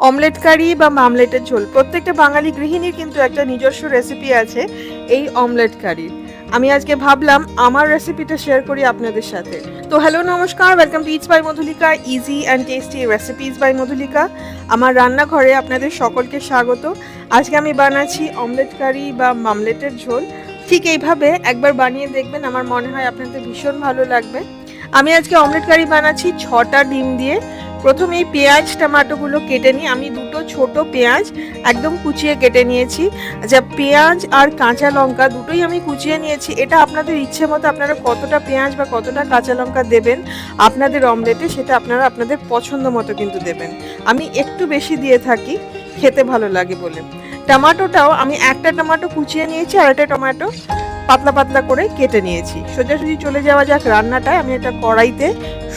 Omelette কারি বা মামলেটের ঝোল। প্রত্যেকটা বাঙালি গৃহিণীর কিন্তু একটা নিজস্ব রেসিপি আছে, এই অমলেট কারির আমি আজকে ভাবলাম, আমার রেসিপিটা শেয়ার করি আপনাদের সাথে। তো হ্যালো নমস্কার welcome to it's by Madhulika easy and tasty recipes by Madhulika আমার রান্নাঘরে আপনাদের সকলকে স্বাগত। আজকে আমি বানাচ্ছি অমলেট কারি বা মামলেটের ঝোল। ঠিক এইভাবে একবার বানিয়ে দেখবেন, আমার মনে হয় আপনাদের ভীষণ ভালো লাগবে। আমি আজকে অমলেট কারি বানাচ্ছি ছটা ডিম দিয়ে। প্রথমে পেঁয়াজ টমাটোগুলো কেটে নিই। আমি দুটো ছোট পেঁয়াজ একদম কুচিয়ে কেটে নিয়েছি। যা পেঁয়াজ আর কাঁচা লঙ্কা দুটোই আমি কুচিয়ে নিয়েছি। এটা আপনাদের ইচ্ছে মতো আপনারা কতটা পেঁয়াজ বা কতটা কাঁচা লঙ্কা দেবেন আপনাদের অমলেটে, সেটা আপনারা আপনাদের পছন্দ মতো কিন্তু দেবেন। আমি একটু বেশি দিয়ে থাকি, খেতে ভালো লাগে বলে। টমাটোটাও আমি একটা টমেটো কুচিয়ে নিয়েছি আর একটা টমেটো পাতলা পাতলা করে কেটে নিয়েছি। সোজাসুজি চলে যাওয়া যাক রান্নাটায়। আমি একটা কড়াইতে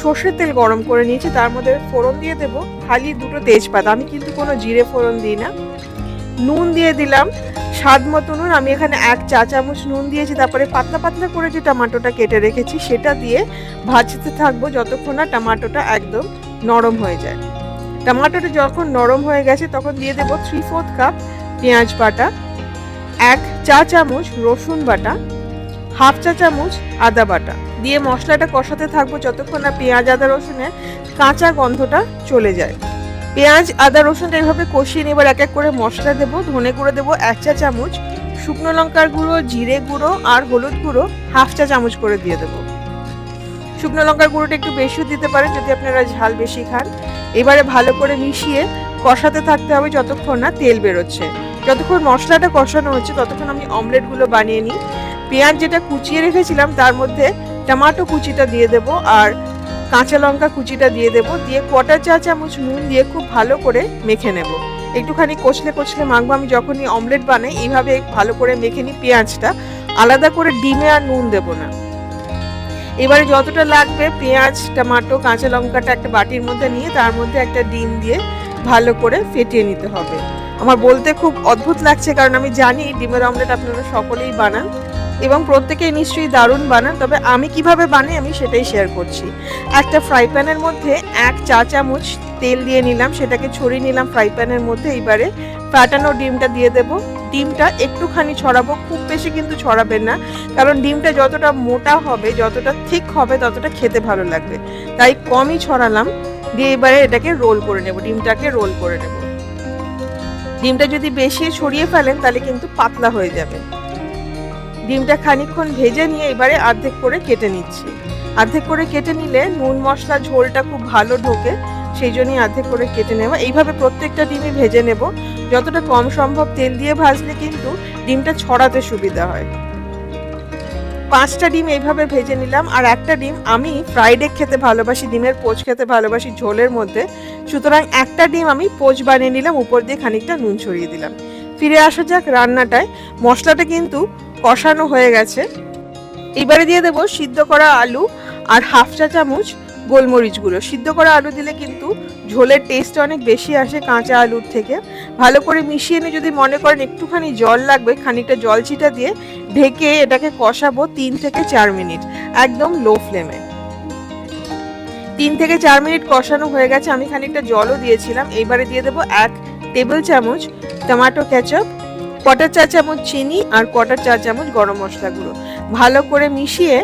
সর্ষের তেল গরম করে নিয়েছি। তার মধ্যে ফোড়ন দিয়ে দেবো খালি দুটো তেজপাতা। আমি কিন্তু কোনো জিরে ফোড়ন দিই না। নুন দিয়ে দিলাম। স্বাদ মতো নুন। আমি এখানে এক চা চামচ নুন দিয়েছি। তারপরে পাতলা পাতলা করে যে টমাটোটা কেটে রেখেছি, সেটা দিয়ে ভাজতে থাকব যতক্ষণ না টমাটোটা একদম নরম হয়ে যায়। টমাটোটা যখন নরম হয়ে গেছে, তখন দিয়ে দেবো থ্রি ফোর্থ কাপ পেঁয়াজ বাটা। এক চা চামচ রসুন বাটা, হাফ চা চামচ আদা বাটা। দিয়ে মশলাটা কষাতে থাকব যতক্ষণ না পেঁয়াজ, আদা, রসুনের কাঁচা গন্ধটা চলে যায়। পেঁয়াজ, আদা রসুনটা এভাবে কষিয়ে নেবার এক এক করে মশলা দেবো, ধনে গুঁড়ো দেবো, এক চা চামচ, শুকনো লঙ্কার গুঁড়ো, জিরে গুঁড়ো আর হলুদ গুঁড়ো হাফ চা চামচ করে দিয়ে দেবো। শুকনো লঙ্কার গুঁড়োটা একটু বেশিও দিতে পারেন যদি আপনারা ঝাল বেশি খান। এবারে ভালো করে মিশিয়ে কষাতে থাকতে হবে যতক্ষণ না তেল বেরোচ্ছে। যতক্ষণ মশলাটা কষানো হচ্ছে, ততক্ষণ আমি অমলেটগুলো বানিয়ে নিই। পেঁয়াজ যেটা কুচিয়ে রেখেছিলাম, তার মধ্যে টমাটো কুচিটা দিয়ে দেব আর কাঁচা লঙ্কা কুচিটা দিয়ে দেব। দিয়ে কটা চা চামচ নুন দিয়ে খুব ভালো করে মেখে নেব। একটুখানি কচলে কচলে মাখবো। আমি যখনই অমলেট বানাই, এইভাবে ভালো করে মেখে নিই পেঁয়াজটা। আলাদা করে ডিমে আর নুন দেব না। এবারে যতটা লাগবে, পেঁয়াজ, টমাটো, কাঁচা লঙ্কাটা একটা বাটির মধ্যে নিয়ে, তার মধ্যে একটা ডিম দিয়ে ভালো করে ফেটিয়ে নিতে হবে। আমার বলতে খুব অদ্ভুত লাগছে, কারণ আমি জানি ডিমের অমলেট আপনারা সকলেই বানান এবং প্রত্যেকেই নিশ্চয়ই দারুণ বানান, তবে আমি কীভাবে বানাই আমি সেটাই শেয়ার করছি। একটা ফ্রাই প্যানের মধ্যে এক চা চামচ তেল দিয়ে নিলাম, সেটাকে ছড়িয়ে নিলাম ফ্রাই প্যানের মধ্যে, এইবারে ফাটানো ডিমটা দিয়ে দেব। ডিমটা একটুখানি ছড়াবো, খুব বেশি কিন্তু ছড়াবেন না, কারণ ডিমটা যতটা মোটা হবে, যতটা ঠিক হবে, ততটা খেতে ভালো লাগবে। তাই কমই ছড়ালাম, দিয়ে এবারে এটাকে রোল করে নেব, ডিমটাকে রোল করে নেব। ডিমটা যদি বেশি ছড়িয়ে ফেলেন, তাহলে কিন্তু পাতলা হয়ে যাবে। ডিমটা খানিকক্ষণ ভেজে নিয়ে এবারে অর্ধেক করে কেটে নিচ্ছি। অর্ধেক করে কেটে নিলে নুন মশলা ঝোলটা খুব ভালো ঢোকে, সেই জন্যই অর্ধেক করে কেটে নেওয়া। এইভাবে প্রত্যেকটা ডিমই ভেজে নেব। যতটা কম সম্ভব তেল দিয়ে ভাজলে কিন্তু ডিমটা ছড়াতে সুবিধা হয়। পাঁচটা ডিম এইভাবে ভেজে নিলাম, আর একটা ডিম আমি ফ্রাইড খেতে ভালোবাসি, ডিমের পোচ খেতে ভালোবাসি ঝোলের মধ্যে। সুতরাং একটা ডিম আমি পোচ বানিয়ে নিলাম, উপর দিয়ে খানিকটা নুন ছড়িয়ে দিলাম। ফিরে আসা যাক রান্নাটায়, মশলাটা কিন্তু কষানো হয়ে গেছে। এবারে দিয়ে দেবো সিদ্ধ করা আলু আর হাফ চা চামচ গোলমরিচ গুঁড়ো। সিদ্ধ করা আলু দিলে কিন্তু ঝোলের টেস্ট অনেক বেশি আসে কাঁচা আলুর থেকে। ভালো করে মিশিয়ে নিয়ে যদি মনে করেন একটুখানি জল লাগবে, খানিকটা জল ছিটা দিয়ে ঢেকে এটাকে কষাবো তিন থেকে চার মিনিট, একদম লো ফ্লেমে তিন থেকে চার মিনিট কষানো হয়ে গেছে, আমি খানিকটা জলও দিয়েছিলাম। এইবারে দিয়ে দেবো এক টেবিল চামচ টমেটো কেচাপ কটার চা চামচ চিনি আর কটার চা চামচ গরম মশলা গুঁড়ো। ভালো করে মিশিয়ে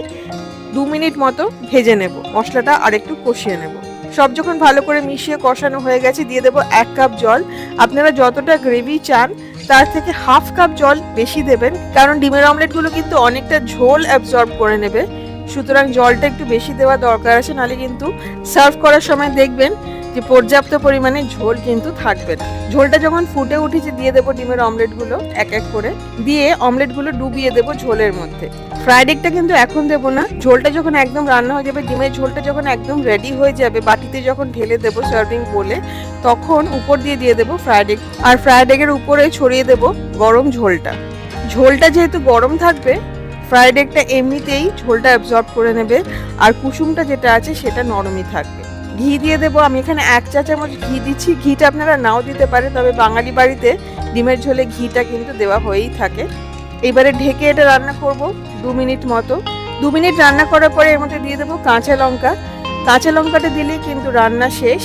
দু মিনিট মতো ভেজে নেব। মশলাটা আর একটু কষিয়ে নেব। সব যখন ভালো করে মিশিয়ে কষানো হয়ে গেছে, দিয়ে দেবো এক কাপ জল। আপনারা যতটা গ্রেভি চান, তার থেকে হাফ কাপ জল বেশি দেবেন, কারণ ডিমের অমলেটগুলো কিন্তু অনেকটা ঝোল অ্যাবজর্ব করে নেবে। সুতরাং জলটা একটু বেশি দেওয়া দরকার আছে, নাহলে কিন্তু সার্ভ করার সময় দেখবেন যে পর্যাপ্ত পরিমাণে ঝোল কিন্তু থাকবে না। ঝোলটা যখন ফুটে উঠেছে, দিয়ে দেবো ডিমের অমলেটগুলো এক এক করে। দিয়ে অমলেটগুলো ডুবিয়ে দেবো ঝোলের মধ্যে। ফ্রাইড এগটা কিন্তু এখন দেবো না। ঝোলটা যখন একদম রান্না হয়ে যাবে, ডিমের ঝোলটা যখন একদম রেডি হয়ে যাবে, বাটিতে যখন ঢেলে দেবো সার্ভিং বলে তখন উপর দিয়ে দিয়ে দেবো ফ্রাইড এগ। আর ফ্রাইড এগের উপরে ছড়িয়ে দেবো গরম ঝোলটা। ঝোলটা যেহেতু গরম থাকবে, ফ্রাইড এগটা এমনিতেই ঝোলটা অ্যাবজর্ব করে নেবে। আর কুসুমটা যেটা আছে, সেটা নরমই থাকবে। ঘি দিয়ে দেবো। আমি এখানে এক চা চামচ ঘি দিচ্ছি। ঘিটা আপনারা নাও দিতে পারেন, তবে বাঙালি বাড়িতে ডিমের ঝোলে ঘিটা কিন্তু দেওয়া হয়েই থাকে। এবারে ঢেকে এটা রান্না করব দু মিনিট মতো। দু মিনিট রান্না করার পরে এর মধ্যে দিয়ে দেবো কাঁচা লঙ্কা। কাঁচা লঙ্কাটা দিলেই কিন্তু রান্না শেষ।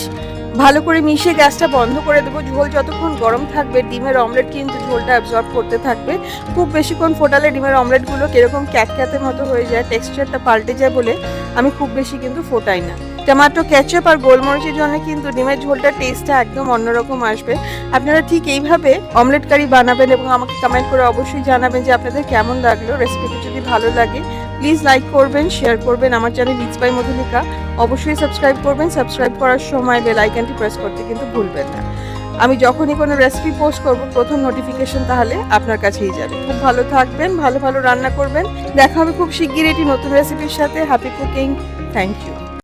ভালো করে মিশিয়ে গ্যাসটা বন্ধ করে দেবো। ঝোল যতক্ষণ গরম থাকবে, ডিমের অমলেট কিন্তু ঝোলটা অ্যাবজর্ব করতে থাকবে। খুব বেশিক্ষণ ফোটালে ডিমের অমলেটগুলো কীরকম ক্যাটক্যাতের মতো হয়ে যায়, টেক্সচারটা পাল্টে যায় বলে আমি খুব বেশি কিন্তু ফোটাই না। টমেটো, কেচাপ আর গোলমরিচের জন্য কিন্তু ডিমের ঝোলটার টেস্টটা একদম অন্যরকম আসবে। আপনারা ঠিক এইভাবে অমলেট কারি বানাবেন এবং আমাকে কমেন্ট করে অবশ্যই জানাবেন যে আপনাদের কেমন লাগল। রেসিপিটি যদি ভালো লাগে প্লিজ লাইক করবেন শেয়ার করবেন। আমার চ্যানেল রিচ বাই মধুলিকা অবশ্যই সাবস্ক্রাইব করবেন। সাবস্ক্রাইব করার সময় বেল আইকনটি প্রেস করতে কিন্তু ভুলবেন না। আমি যখনই কোনো রেসিপি পোস্ট করব, প্রথম নোটিফিকেশন তাহলে আপনার কাছেই যাবে। খুব ভালো থাকবেন, ভালো ভালো রান্না করবেন। দেখা হবে খুব শিগগির এটি নতুন রেসিপির সাথে। Happy cooking thank you